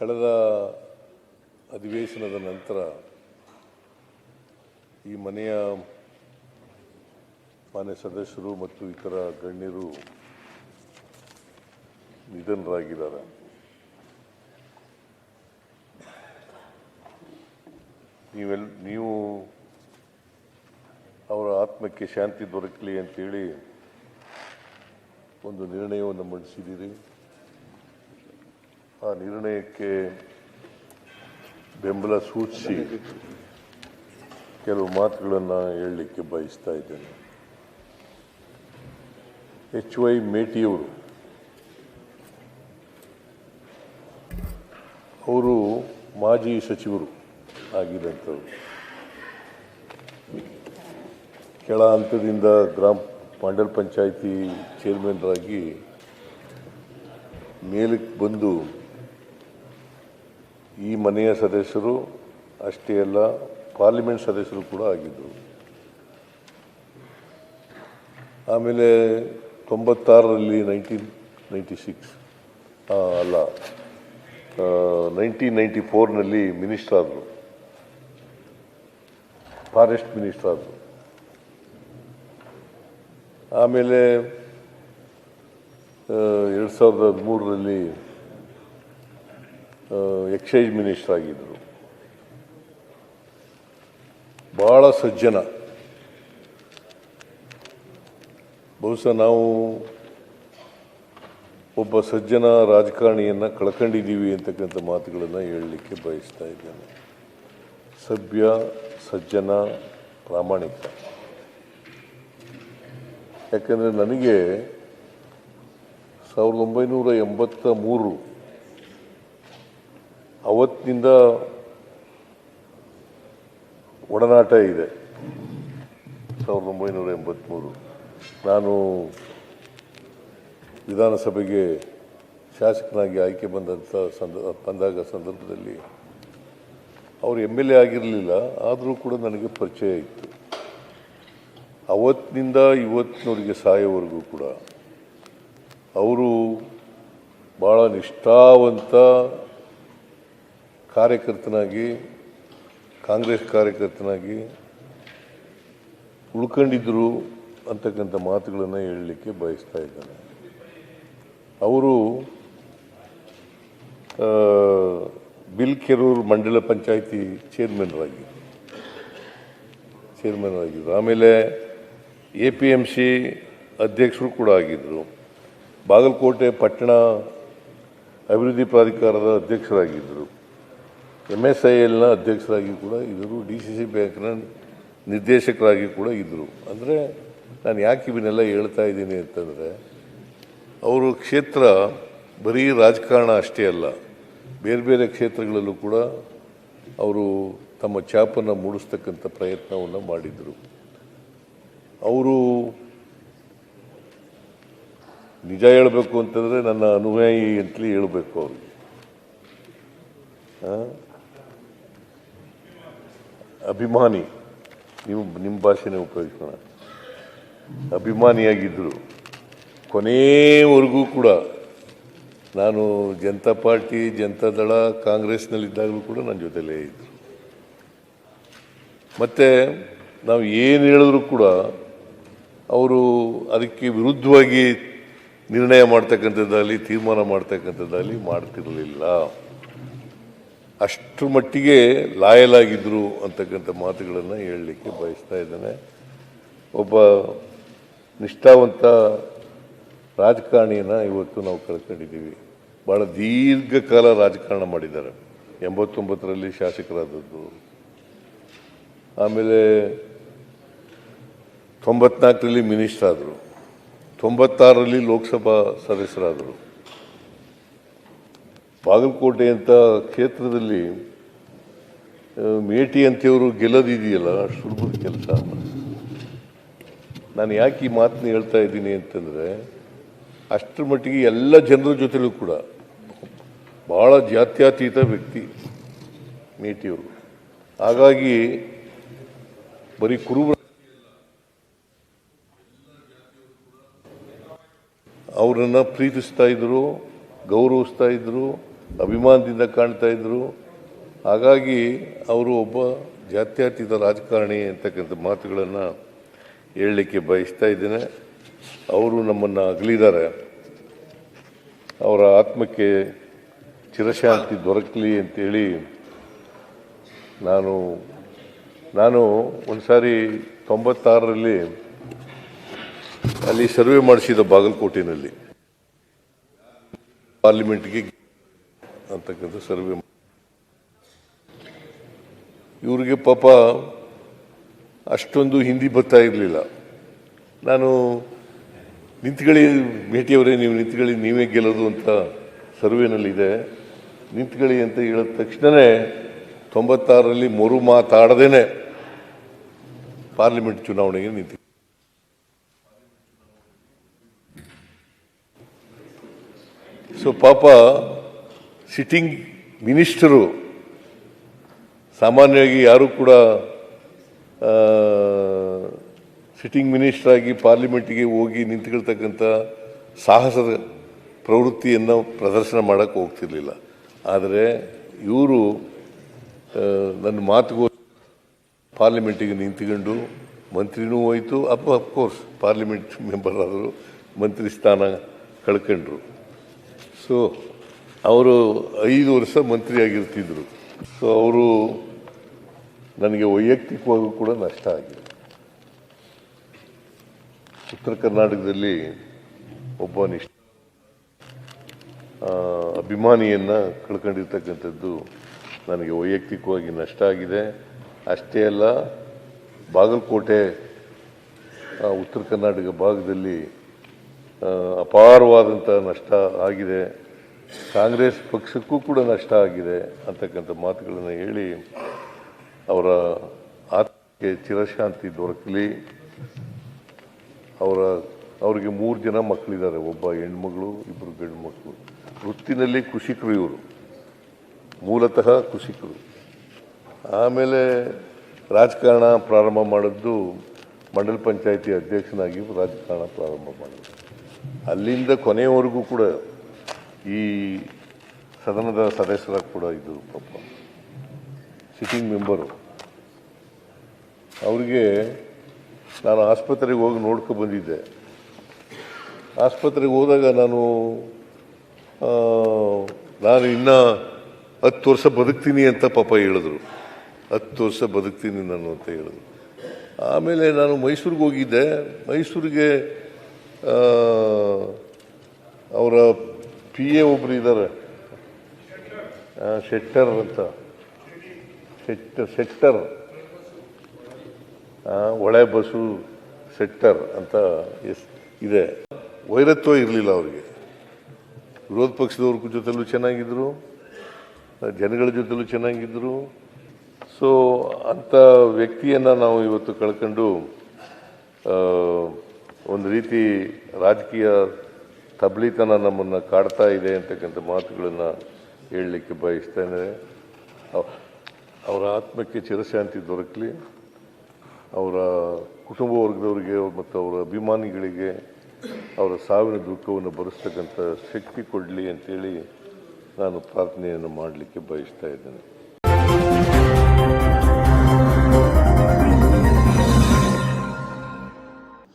ಕಳೆದ ಅಧಿವೇಶನದ ನಂತರ ಈ ಮನೆಯ ಮಾನ್ಯ ಸದಸ್ಯರು ಮತ್ತು ಇತರ ಗಣ್ಯರು ನಿಧನರಾಗಿದ್ದಾರೆ. ನೀವೆಲ್, ನೀವು ಅವರ ಆತ್ಮಕ್ಕೆ ಶಾಂತಿ ದೊರಕಲಿ ಅಂತೇಳಿ ಒಂದು ನಿರ್ಣಯವನ್ನು ಮಂಡಿಸಿದ್ದೀರಿ. ಆ ನಿರ್ಣಯಕ್ಕೆ ಬೆಂಬಲ ಸೂಚಿಸಿ ಕೆಲವು ಮಾತುಗಳನ್ನು ಹೇಳಲಿಕ್ಕೆ ಬಯಸ್ತಾ ಇದ್ದೇನೆ. ಎಚ್ ವೈ ಮೇಟಿಯವರು ಅವರು ಮಾಜಿ ಸಚಿವರು ಆಗಿದ್ದಂಥವ್ರು. ಕೆಳ ಹಂತದಿಂದ ಗ್ರಾಮ ಪಾಂಡಲ್ ಪಂಚಾಯಿತಿ ಚೇರ್ಮನ್ರಾಗಿ ಮೇಲಕ್ಕೆ ಬಂದು ಈ ಮನೆಯ ಸದಸ್ಯರು ಅಷ್ಟೇ ಅಲ್ಲ, ಪಾರ್ಲಿಮೆಂಟ್ ಸದಸ್ಯರು ಕೂಡ ಆಗಿದ್ದರು ಆಮೇಲೆ ತೊಂಬತ್ತಾರರಲ್ಲಿ ನೈನ್ಟೀನ್ ನೈಂಟಿ ಸಿಕ್ಸ್ ಅಲ್ಲ ನೈನ್ಟೀನ್ ನೈಂಟಿ ಫೋರ್ನಲ್ಲಿ ಮಿನಿಸ್ಟರ್ ಆದರು. ಫಾರೆಸ್ಟ್ ಮಿನಿಸ್ಟರ್ ಆದರು. ಆಮೇಲೆ ಎರಡು ಸಾವಿರದ ಹದಿಮೂರರಲ್ಲಿ ಎಕ್ಸೈಸ್ ಮಿನಿಸ್ಟರ್ ಆಗಿದ್ದರು ಭಾಳ ಸಜ್ಜನ. ಬಹುಶಃ ನಾವು ಒಬ್ಬ ಸಜ್ಜನ ರಾಜಕಾರಣಿಯನ್ನು ಕಳ್ಕೊಂಡಿದ್ದೀವಿ ಅಂತಕ್ಕಂಥ ಮಾತುಗಳನ್ನು ಹೇಳಲಿಕ್ಕೆ ಬಯಸ್ತಾ ಇದ್ದೇನೆ. ಸಭ್ಯ, ಸಜ್ಜನ, ಪ್ರಾಮಾಣಿಕ. ಯಾಕಂದರೆ ನನಗೆ ಸಾವಿರದ ಒಂಬೈನೂರ ಎಂಬತ್ತ ಮೂರು ಅವತ್ತಿನಿಂದ ಒಡನಾಟ ಇದೆ. ಸಾವಿರದ ಒಂಬೈನೂರ ಎಂಬತ್ತ್ಮೂರು ನಾನು ವಿಧಾನಸಭೆಗೆ ಶಾಸಕನಾಗಿ ಆಯ್ಕೆ ಬಂದಂಥ ಸಂದ, ಬಂದಾಗ ಸಂದರ್ಭದಲ್ಲಿ ಅವರು ಎಂ ಎಲ್ ಎ ಆಗಿರಲಿಲ್ಲ, ಆದರೂ ಕೂಡ ನನಗೆ ಪರಿಚಯ ಇತ್ತು. ಅವತ್ತಿನಿಂದ ಇವತ್ತಿನವರಿಗೆ ಸಾಯೋವರೆಗೂ ಕೂಡ ಅವರು ಭಾಳ ನಿಷ್ಠಾವಂತ ಕಾರ್ಯಕರ್ತನಾಗಿ ಕಾಂಗ್ರೆಸ್ ಕಾರ್ಯಕರ್ತನಾಗಿ ಉಳ್ಕೊಂಡಿದ್ದರು ಅಂತಕ್ಕಂಥ ಮಾತುಗಳನ್ನು ಹೇಳಲಿಕ್ಕೆ ಬಯಸ್ತಾ ಇದ್ದಾನೆ. ಅವರು ಆ, ಬಿಲ್ ಕೆರೂರ್ ಮಂಡಲ ಪಂಚಾಯಿತಿ ಚೇರ್ಮನ್ರಾಗಿ ಚೇರ್ಮನ್ ಆಗಿದ್ದರು ಆಮೇಲೆ ಎ ಪಿ ಎಂ ಸಿ ಅಧ್ಯಕ್ಷರು ಕೂಡ ಆಗಿದ್ದರು. ಬಾಗಲಕೋಟೆ ಪಟ್ಟಣ ಅಭಿವೃದ್ಧಿ ಪ್ರಾಧಿಕಾರದ ಅಧ್ಯಕ್ಷರಾಗಿದ್ದರು. ಎಂ ಎಸ್ ಐ ಎಲ್ನ ಅಧ್ಯಕ್ಷರಾಗಿ ಕೂಡ ಇದ್ದರು, ಡಿ ಸಿ ಸಿ ಬ್ಯಾಂಕ್ನ ನಿರ್ದೇಶಕರಾಗಿ ಕೂಡ ಇದ್ದರು. ಅಂದರೆ ನಾನು ಯಾಕೆ ಇವನ್ನೆಲ್ಲ ಹೇಳ್ತಾ ಇದ್ದೀನಿ ಅಂತಂದರೆ, ಅವರು ಕ್ಷೇತ್ರ ಬರೀ ರಾಜಕಾರಣ ಅಷ್ಟೇ ಅಲ್ಲ, ಬೇರೆ ಬೇರೆ ಕ್ಷೇತ್ರಗಳಲ್ಲೂ ಕೂಡ ಅವರು ತಮ್ಮ ಛಾಪನ್ನು ಮೂಡಿಸ್ತಕ್ಕಂಥ ಪ್ರಯತ್ನವನ್ನು ಮಾಡಿದರು. ಅವರು ನಿಜ ಹೇಳಬೇಕು ಅಂತಂದರೆ ನನ್ನ ಅನುಯಾಯಿ ಅಂತಲೇ ಹೇಳಬೇಕು ಅವ್ರಿಗೆ? ಅಭಿಮಾನಿ. ನೀವು ನಿಮ್ಮ ಭಾಷೆನೇ ಉಪಯೋಗಿಸೋಣ ಅಭಿಮಾನಿಯಾಗಿದ್ದರು. ಕೊನೆಯವರೆಗೂ ಕೂಡ ನಾನು ಜನತಾ ಪಾರ್ಟಿ ಜನತಾದಳ ಕಾಂಗ್ರೆಸ್ನಲ್ಲಿದ್ದಾಗಲೂ ಕೂಡ ನನ್ನ ಜೊತೆಲೇ ಇದ್ದರು. ಮತ್ತು ನಾವು ಏನು ಹೇಳಿದ್ರು ಕೂಡ ಅವರು ಅದಕ್ಕೆ ವಿರುದ್ಧವಾಗಿ ನಿರ್ಣಯ ಮಾಡ್ತಕ್ಕಂಥದ್ದಾಗಲಿ, ತೀರ್ಮಾನ ಮಾಡ್ತಕ್ಕಂಥದ್ದಾಗಲಿ ಮಾಡ್ತಿರಲಿಲ್ಲ. ಅಷ್ಟರ ಮಟ್ಟಿಗೆ ಲಾಯಲ್ ಆಗಿದ್ರು ಅಂತಕ್ಕಂಥ ಮಾತುಗಳನ್ನು ಹೇಳಲಿಕ್ಕೆ ಬಯಸ್ತಾ ಇದ್ದೇನೆ. ಒಬ್ಬ ನಿಷ್ಠಾವಂತ ರಾಜಕಾರಣಿಯನ್ನು ಇವತ್ತು ನಾವು ಕಳ್ಕೊಂಡಿದ್ದೀವಿ. ಭಾಳ ದೀರ್ಘಕಾಲ ರಾಜಕಾರಣ ಮಾಡಿದ್ದಾರೆ. ಎಂಬತ್ತೊಂಬತ್ತರಲ್ಲಿ ಶಾಸಕರಾದದ್ದು. ಆಮೇಲೆ ತೊಂಬತ್ನಾಲ್ಕರಲ್ಲಿ ಮಿನಿಸ್ಟರ್ ಆದರು. ತೊಂಬತ್ತಾರರಲ್ಲಿ ಲೋಕಸಭಾ ಸದಸ್ಯರಾದರು. ಬಾಗಲಕೋಟೆ ಅಂತ ಕ್ಷೇತ್ರದಲ್ಲಿ ಮೇಟಿ ಅಂತೇವರು ಗೆಲ್ಲದಿದೆಯಲ್ಲ ಸುಲಭದ ಕೆಲಸ. ನಾನು ಯಾಕೆ ಈ ಮಾತನ್ನ ಹೇಳ್ತಾ ಇದ್ದೀನಿ ಅಂತಂದರೆ, ಅಷ್ಟರ ಮಟ್ಟಿಗೆ ಎಲ್ಲ ಜನರ ಜೊತೆಲೂ ಕೂಡ ಭಾಳ ಜಾತ್ಯತೀತ ವ್ಯಕ್ತಿ ಮೇಟಿಯವರು. ಹಾಗಾಗಿ, ಬರೀ ಕುರುಬ ಅವರನ್ನು ಪ್ರೀತಿಸ್ತಾ ಇದ್ರು, ಗೌರವಿಸ್ತಾ ಇದ್ರು ಅಭಿಮಾನದಿಂದ ಕಾಣ್ತಾ ಇದ್ರು. ಹಾಗಾಗಿ ಅವರು ಒಬ್ಬ ಜಾತ್ಯತೀತ ರಾಜಕಾರಣಿ ಅಂತಕ್ಕಂಥ ಮಾತುಗಳನ್ನು ಹೇಳಲಿಕ್ಕೆ ಬಯಸ್ತಾ ಇದ್ದೇನೆ. ಅವರು ನಮ್ಮನ್ನು ಅಗಲಿದ್ದಾರೆ. ಅವರ ಆತ್ಮಕ್ಕೆ ಚಿರಶಾಂತಿ ದೊರಕಲಿ ಅಂತೇಳಿ ನಾನು ನಾನು ಒಂದು ಸಾರಿ ತೊಂಬತ್ತಾರರಲ್ಲಿ ಅಲ್ಲಿ ಸರ್ವೆ ಮಾಡಿಸಿದ ಬಾಗಲಕೋಟೆನಲ್ಲಿ ಪಾರ್ಲಿಮೆಂಟ್ಗೆ ಅಂತಕ್ಕಂಥ ಸರ್ವೆ ಇವರಿಗೆ ಪಾಪ ಅಷ್ಟೊಂದು ಹಿಂದಿ ಬರ್ತಾ ಇರಲಿಲ್ಲ. ನಾನು ನಿಂತ್ಕೊಳ್ಳಿ ಭೇಟಿಯವರೇ ನೀವು ನಿಂತ್ಕೊಳ್ಳಿ, ನೀವೇ ಗೆಲ್ಲೋದು ಅಂತ ಸರ್ವೇನಲ್ಲಿದೆ. ನಿಂತ್ಕೊಳ್ಳಿ ಅಂತ ಹೇಳಿದ ತಕ್ಷಣವೇ ತೊಂಬತ್ತಾರರಲ್ಲಿ ಮರು ಮಾತಾಡದೇನೆ ಪಾರ್ಲಿಮೆಂಟ್ ಚುನಾವಣೆಗೆ ನಿಂತು ಸೊ ಪಾಪ ಸಿಟ್ಟಿಂಗ್ ಮಿನಿಸ್ಟರು ಸಾಮಾನ್ಯವಾಗಿ ಯಾರೂ ಕೂಡ ಸಿಟ್ಟಿಂಗ್ ಮಿನಿಸ್ಟರ್ ಆಗಿ ಪಾರ್ಲಿಮೆಂಟಿಗೆ ಹೋಗಿ ನಿಂತ್ಕೊಳ್ತಕ್ಕಂಥ ಸಾಹಸದ ಪ್ರವೃತ್ತಿಯನ್ನು ಪ್ರದರ್ಶನ ಮಾಡೋಕ್ಕೆ ಹೋಗ್ತಿರ್ಲಿಲ್ಲ. ಆದರೆ ಇವರು ನನ್ನ ಮಾತುಗೋ, ಪಾರ್ಲಿಮೆಂಟಿಗೆ ನಿಂತ್ಕೊಂಡು ಮಂತ್ರಿನೂ ಹೋಯಿತು. ಅಪ್ ಅಫ್ಕೋರ್ಸ್ ಪಾರ್ಲಿಮೆಂಟ್ ಮೆಂಬರ್ ಆದರು ಮಂತ್ರಿ ಸ್ಥಾನ ಕಳ್ಕೊಂಡ್ರು. ಸೊ ಅವರು ಐದು ವರ್ಷ ಮಂತ್ರಿಯಾಗಿರ್ತಿದ್ರು. ಸೊ ಅವರು ನನಗೆ ವೈಯಕ್ತಿಕವಾಗೂ ಕೂಡ ನಷ್ಟ ಆಗಿದೆ. ಉತ್ತರ ಕರ್ನಾಟಕದಲ್ಲಿ ಒಬ್ಬ ನಿಷ್ಠ ಅಭಿಮಾನಿಯನ್ನು ಕಳ್ಕೊಂಡಿರ್ತಕ್ಕಂಥದ್ದು ನನಗೆ ವೈಯಕ್ತಿಕವಾಗಿ ನಷ್ಟ ಆಗಿದೆ. ಅಷ್ಟೇ ಅಲ್ಲ, ಬಾಗಲಕೋಟೆ ಉತ್ತರ ಕರ್ನಾಟಕ ಭಾಗದಲ್ಲಿ ಅಪಾರವಾದಂಥ ನಷ್ಟ ಆಗಿದೆ. ಕಾಂಗ್ರೆಸ್ ಪಕ್ಷಕ್ಕೂ ಕೂಡ ನಷ್ಟ ಆಗಿದೆ ಅಂತಕ್ಕಂಥ ಮಾತುಗಳನ್ನು ಹೇಳಿ ಅವರ ಆತ್ಮಕ್ಕೆ ಚಿರಶಾಂತಿ ದೊರಕಲಿ. ಅವರ, ಅವರಿಗೆ ಮೂರು ಜನ ಮಕ್ಕಳಿದ್ದಾರೆ, ಒಬ್ಬ ಹೆಣ್ಮಗಳು ಇಬ್ಬರು ಗಂಡು ಮಕ್ಕಳು ವೃತ್ತಿನಲ್ಲಿ ಕೃಷಿಕರು ಇವರು. ಮೂಲತಃ ಕೃಷಿಕರು. ಆಮೇಲೆ ರಾಜಕಾರಣ ಪ್ರಾರಂಭ ಮಾಡಿದ್ದು ಮಂಡಲ ಪಂಚಾಯಿತಿ ಅಧ್ಯಕ್ಷನಾಗಿ ರಾಜಕಾರಣ ಪ್ರಾರಂಭ ಮಾಡಿದ್ರು. ಅಲ್ಲಿಂದ ಕೊನೆಯವರೆಗೂ ಕೂಡ ಈ ಸದನದ ಸದಸ್ಯರಾಗಿ ಕೂಡ ಇದ್ದರು ಪಾಪ. ಸಿಟ್ಟಿಂಗ್ ಮೆಂಬರು ಅವರಿಗೆ ನಾನು ಆಸ್ಪತ್ರೆಗೆ ಹೋಗಿ ನೋಡ್ಕೊ ಬಂದಿದ್ದೆ. ಆಸ್ಪತ್ರೆಗೆ ಹೋದಾಗ ನಾನು ನಾನು ಇನ್ನೂ ಹತ್ತು ವರ್ಷ ಬದುಕ್ತೀನಿ ಅಂತ ಪಾಪ ಹೇಳಿದ್ರು. ಹತ್ತು ವರ್ಷ ಬದುಕ್ತೀನಿ ನಾನು ಅಂತ ಹೇಳಿದ್ರು. ಆಮೇಲೆ ನಾನು ಮೈಸೂರಿಗೆ ಹೋಗಿದ್ದೆ. ಮೈಸೂರಿಗೆ ಅವರ ಪಿ ಎ ಒಬ್ರು ಇದ್ದಾರೆ ಶೆಟ್ಟರ್ ಅಂತ. ಶೆಟ್ಟರ್. ಶೆಟ್ಟರ್ ಒಳೆ ಬಸು ಸೆಟ್ಟರ್ ಅಂತ ಎಸ್, ಇದೆ. ವೈರತ್ವ ಇರಲಿಲ್ಲ ಅವರಿಗೆ. ವಿರೋಧ ಪಕ್ಷದವ್ರ ಜೊತೆಲೂ ಚೆನ್ನಾಗಿದ್ರು, ಜನಗಳ ಜೊತೆಲೂ ಚೆನ್ನಾಗಿದ್ರು. ಸೊ ಅಂಥ ವ್ಯಕ್ತಿಯನ್ನು ನಾವು ಇವತ್ತು ಕಳ್ಕೊಂಡು ಒಂದು ರೀತಿ ರಾಜಕೀಯ ತಬ್ಲಿತನ ನಮ್ಮನ್ನು ಕಾಡ್ತಾ ಇದೆ ಅಂತಕ್ಕಂಥ ಮಾತುಗಳನ್ನು ಹೇಳಲಿಕ್ಕೆ ಬಯಸ್ತೇನೆ. ಅವರ ಆತ್ಮಕ್ಕೆ ಚಿರಶಾಂತಿ ದೊರಕಲಿ, ಅವರ ಕುಟುಂಬ ವರ್ಗದವರಿಗೆ ಮತ್ತು ಅವರ ಅಭಿಮಾನಿಗಳಿಗೆ ಅವರ ಸಾವಿನ ದುಃಖವನ್ನು ಭರಿಸ್ತಕ್ಕಂಥ ಶಕ್ತಿ ಕೊಡಲಿ ಅಂತೇಳಿ ನಾನು ಪ್ರಾರ್ಥನೆಯನ್ನು ಮಾಡಲಿಕ್ಕೆ ಬಯಸ್ತಾ ಇದ್ದೇನೆ.